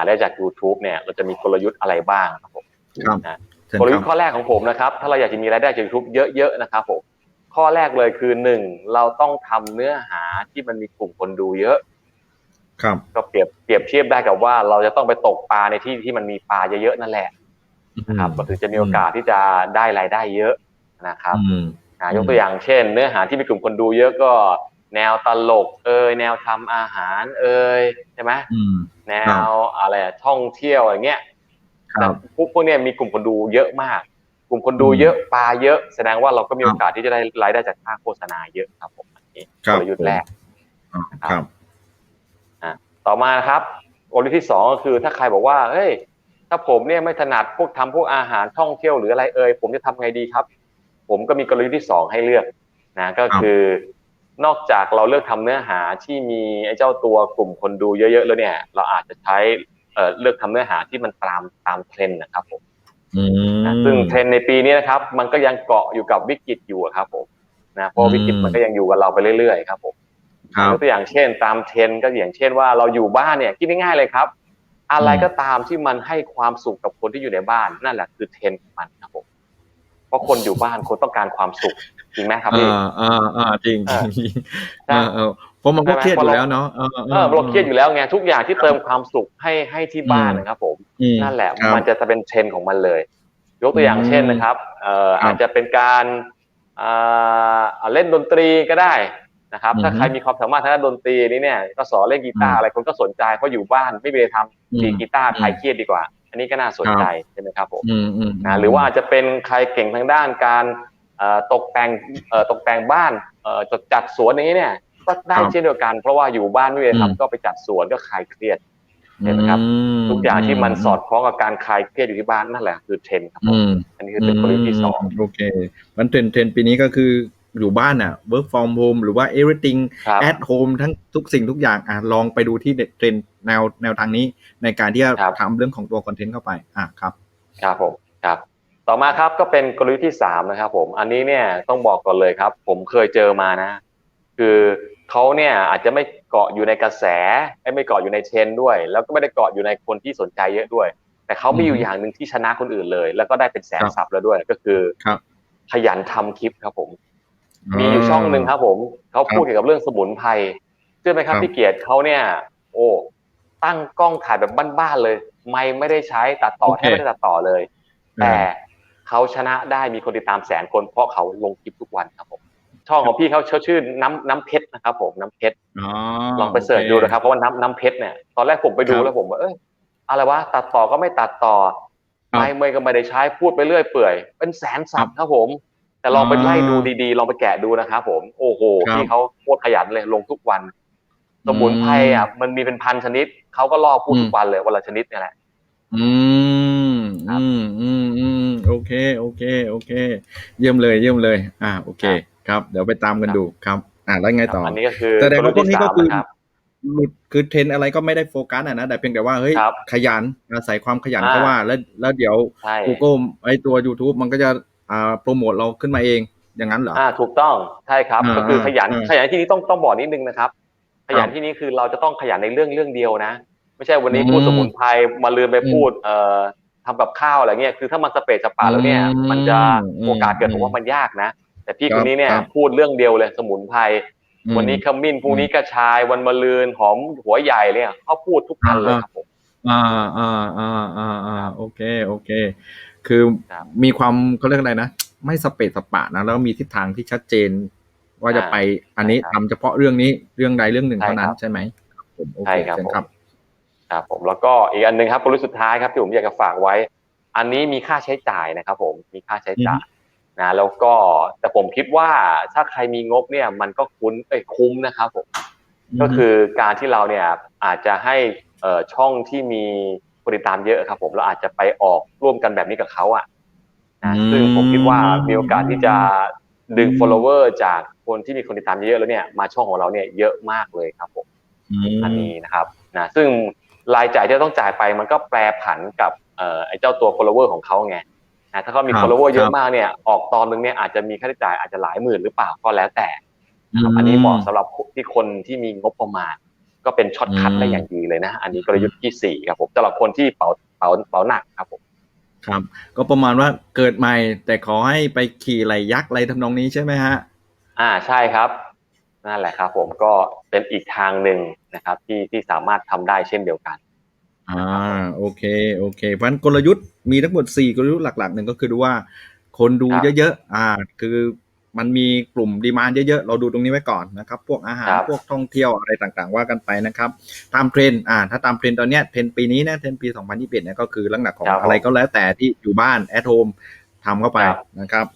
าได้จาก YouTube เนี่ยเราจะมีกลยุทธ์อะไรบ้างครับผมครับนะเชิญกลยุทคธ์รับข้อแรกของผมนะครับ ถ้าเราอยากจะมีรายได้จาก YouTube เยอะๆนะครับผมข้อแรกเลยคือหนึ่งเราต้องทำเนื้อหาที่มันมีกลุ่มคนดูเยอะ ครับ ก็เปรียบเปรียบเทียบได้กับว่า เราจะต้องไปตกปลาในที่ที่มันมีปลาเยอะๆนั่นแหละนะครับก็ถึงจะมีโอกาสที่จะได้รายได้เยอะนะครับอืมอ่ายกตัวอย่างเช่น เนื้อหาที่มีกลุ่มคนดูเยอะก็ แนวตลกเอยแนวทำอาหารเอยใช่ไหมอืมแนวอะไรอะท่องเที่ยวอย่างเงี้ยครับพวกพวกเนี้ยมีกลุ่มคนดูเยอะมาก กลุ่มคนดูเยอะปลาเยอะ แสดงว่าเราก็มีครับโอกาสที่จะได้รายได้จากค่าโฆษณาเยอะครับผมอันนี้ครับกลยุทธ์แรกอ่าครับต่อมานะครับกลยุทธ์ที่สองก็คือถ้าใครบอกว่าเฮ้ยถ้าผมเนี่ยไม่ถนัดพวกทำพวกอาหารท่องเที่ยวหรืออะไรเอ่ยผมจะทำไงดีครับ ผมก็มีกลยุทธ์ที่สองให้เลือกนะก็คือ นอกจากเราเลือกทำเนื้อหาที่มีไอ้เจ้าตัวกลุ่มคนดูเยอะ ๆ แล้วเนี่ย เราอาจจะใช้เอ่อเลือกทำเนื้อหาที่มันตามตามเทรนด์นะครับผมอืมนะซึ่งเทรนด์ในปีนี้นะครับ มันก็ยังเกาะอยู่กับวิกฤตอยู่อะครับผมนะเพราะวิกฤตมันก็ยังอยู่กับเราไปเรื่อยๆครับผมครับยกตัวอย่างเช่น ตามเทรนด์ก็อย่างเช่นว่าเราอยู่บ้านเนี่ยคิดง่ายๆเลยครับ อะไรก็ตามที่มันให้ความสุขกับคนที่อยู่ในบ้านนั่นแหละคือเทรนด์ของมันครับผมเพราะคนอยู่บ้านคนต้องการความสุข จริงไหมครับพี่อ่าอ่าอ่าจริงเออจริงใช่เออเออเพราะมันก็เครียดอยู่แล้วเนาะเออเออเราเครียดอยู่แล้วไงทุกอย่างที่เติมความสุขให้ให้ที่บ้านนะครับ ผมอืมนั่นแหละครับมันจะเป็นเทรนด์ของมันเลย ยกตัวอย่างอืมเช่นนะครับเอ่อครับอาจจะเป็นการอ่าอ่าเล่นดนตรีก็ได้นะครับอือฮึถ้าใครมีความสามารถทางด้านดนตรีนี่เนี่ยก็สอนเล่นกีตาร์อืมอะไรคนก็สนใจเพราะอยู่บ้านไม่มีอะไรทำดีดอืมกีตาร์อืมคลายเครียดดีกว่า อันนี้ก็น่าสนใจใช่ไหมครับผมอืมอืมนะหรือว่าอาจจะเป็นใครเก่งทางด้านการเอ่อ ตกแต่งเอ่อตกแต่งบ้านเอ่อจดจัดสวนนี้เนี่ยก็ได้เช่นเดียวกัน เพราะว่าอยู่บ้านไม่มีอะไรทำก็ไปจัดสวนก็คลายเครียดเห็นไหมครับ ทุกอย่างที่มันสอดคล้องกับการคลายเครียดอยู่ที่บ้านนั่นแหละคือเทรนด์ครับผมอืมอันนี้คือเป็นกลยุทธ์ที่สองโอเคมันเทรนด์เทรนด์ปีนี้ก็คืออยู่บ้านอะ work from home หรือว่า everything ครับ at home ทั้งทุกสิ่งทุกอย่างอะลองไปดูที่เทรนด์แนวแนวทางนี้ในการที่จะครับทำเรื่องของตัวคอนเทนต์เข้าไปอะครับ ครับผมครับ ต่อมาครับก็เป็นกลยุทธ์ที่สามนะครับผมอันนี้เนี่ยต้องบอกก่อนเลยครับ ผมเคยเจอมานะ คือเขาเนี่ยอาจจะไม่เกาะอยู่ในกระแส ไม่เกาะอยู่ในเทรนด์ด้วย แล้วก็ไม่ได้เกาะอยู่ในคนที่สนใจเยอะด้วย แต่เขามีอยู่อืมอย่างหนึ่งที่ชนะคนอื่นเลย แล้วก็ได้เป็นแสนครับซับแล้วด้วยก็คือครับขยันทำคลิปครับผม มีอยู่ช่องหนึ่งครับ ผมเขาพูดเกี่ยวกับเรื่องสมุนไพรเชื่อไหมครับครับพี่เกียรติเขาเนี่ย โอ้ตั้งกล้องถ่ายแบบบ้านๆเลย ไม่ไม่ได้ใช้ตัดต่อโอแทเคบไม่ได้ตัดต่อเลย แต่ เขาชนะได้มีคนติดตามแสนคน เพราะเขาลงคลิปทุกวันครับผมช่องของพี่เขาชื่อน้ำน้ำเพชรนะครับผมน้ำเพชรอ๋อลองไปเสิร์ชโอดูนะครับเพราะว่าน้ำน้ำเพชรเนี่ยตอนแรกผมไปดูครับแล้วผมว่าเอ้ยอะไรวะตัดต่อก็ไม่ตัดต่อครับไม่เมย์ก็ไม่ได้ใช้พูดไปเรื่อยเปื่อย เป็นแสนสับครับครับผม แต่ลองไปอ่าไล่ดูดีๆ ลองไปแกะดูนะครับผมโอ้โหครับพี่เขาโคตรขยันเลยลงทุกวัน สมุนไพรอะมันมีเป็นพันชนิดเขาก็ล่อพูดอืมทุกวันเลยวันละชนิดเนี่ยแหละ อืมครับ อืมอืมอืมโอเค โอเค โอเค เยี่ยมเลยเยี่ยมเลย อ่า โอเค ครับ เดี๋ยวไปตามกันดูครับ อ่าแล้วไงครับต่ออันนี้ก็คือแสดงว่าพวกนี้ก็คือลยุทธ์ที่สามนะครับหลุดคือเทรนด์อะไรก็ไม่ได้โฟกัสอะนะแต่เพียงแต่ว่าเฮ้ยครับขยันอาศัยความขยันอ่าก็ว่า แล้วแล้วเดี๋ยวใช่ Google ไอตัว YouTube มันก็จะอ่าโปรโมทเราขึ้นมาเองอย่างนั้นเหรออ่าถูกต้องใช่ครับอ่าก็คือขยันอ่าขยันที่นี้ต้องต้องบอกนิดนึงนะครับ ขยันครับที่นี้คือเราจะต้องขยันในเรื่องเรื่องเดียวนะ ไม่ใช่วันนี้อืมพูดสมุนไพรมาลืมไปอืมพูดเอ่อ ทำกับข้าวอะไรเงี้ยคือถ้ามันสเปซสปาแล้วเนี่ยอืมมันจะอืมโอกาสเกิดผมว่ามันยากนะ แต่พี่ครัคบนนี้เนี่ยครับพูดเรื่องเดียวเลยสมุนไพรอืมวันนี้ขมิ้นพรุ่งนี้กระชายวันมะรืนหอมหัวใหญ่เลยเขาพูดทุกอันเลยครับผมอ่าอ่าอ่าอ่าอ่าโอเคโอเค คือครับมีความเขาเรียกอะไรนะ ไม่สเปซสปะนะแล้วมีทิศทางที่ชัดเจน ว่าจะอ่าไปอันนี้ใช่ครับทำเฉพาะเรื่องนี้เรื่องใดเรื่องหนึ่งใช่เท่านั้นครับใช่ไหมครับผมโอใช่เคครับเชิญผม ครับครับผมแล้วก็อีกอันหนึ่งครับกลยุทธ์สุดท้ายครับที่ผมอยากจะฝากไว้ อันนี้มีค่าใช้จ่ายนะครับ ผมมีค่าใช้จ่ายนะแล้วก็แต่ผมคิดว่าถ้าใครมีงบเนี่ย มันก็คุ้นเอ้ยคุ้มนะครับผมก็คือการที่เราเนี่ยอาจจะให้เอ่อช่องที่มีคนติดตามเยอะครับ ผมเราอาจจะไปออกร่วมกันแบบนี้กับเขาอะนะอืมซึ่งผมคิดว่ามีโอกาสที่จะดึงอืม follower จากคนที่มีคนติดตามเยอะๆแล้วเนี่ยมาช่องของเราเนี่ยเยอะมากเลยครับผมมอันนี้นะครับนะซึ่ง รายจ่ายที่เราต้องจ่ายไปมันก็แปรผันกับเอ่อไอ้เจ้าตัว follower ของเขาไงนะถ้าเขามีครับ follower เยคอะรับมากเนี่ยออกตอนนึงเนี่ยอาจจะมีค่าใช้จ่ายอาจจะหลายหมื่นหรือเปล่าก็แล้วแต่มอันนี้เหมาะสำหรับที่คนที่มีงบประมาณ ก็เป็นช็อตคัทอืมได้อย่างดีเลยนะ อันนี้กลยุทธ์ที่สี่ครับผมสำหรับคนที่เป๋าเป๋าเป๋าหนักครับผมครับก็ประมาณว่าเกิดใหม่แต่ขอให้ไปขี่ไหลยักษ์อะไรทำนองนี้ใช่ไหมฮะ อ่าใช่ครับ นั่นแหละครับผมก็เป็นอีกทางหนึ่งนะครับ ที่ที่สามารถทำได้เช่นเดียวกันอ่าโอเคโอเค เพราะฉะนั้นกลยุทธ์มีทั้งหมด 4 กลยุทธ์หลักๆหนึ่งก็คือดูว่าคนดูครับเยอะๆอ่า คือมันมีกลุ่มดีมานเยอะๆ เราดูตรงนี้ไว้ก่อนนะครับ พวกอาหารครับพวกท่องเที่ยวอะไรต่างๆ ว่ากันไปนะครับ ตามเทรนด์อ่า ถ้าตามเทรนด์ตอนเนี้ยเทรนด์ปีนี้นะ เทรนด์ปี 2021เนี่ยก็คือลักษณะของครับอะไรก็แล้วแต่ที่อยู่บ้าน at home ทำเข้าไปครับนะครับ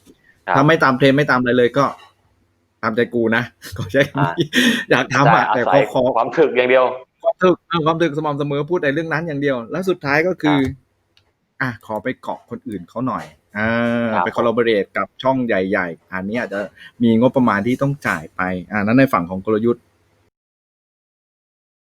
ครับ ถ้าไม่ตามเทรนด์ไม่ตามอะไรเลยก็ ตามใจกูนะก็ใช่อ่าอยากทำอะใช่แต่อาขศัอยขอความถึกอย่างเดียว ความถึกเอาความถึกสม่ำเสมอพูดแต่เรื่องนั้นอย่างเดียว แล้วสุดท้ายก็คือ อะขอไปเกาะคนอื่นเขาหน่อยอ่าครับไปคอลลาบอเรตกับช่องใหญ่ ๆ อันนี้อาจจะมีงบประมาณที่ต้องจ่ายไปอ่านั้นในฝั่งของกลยุทธ์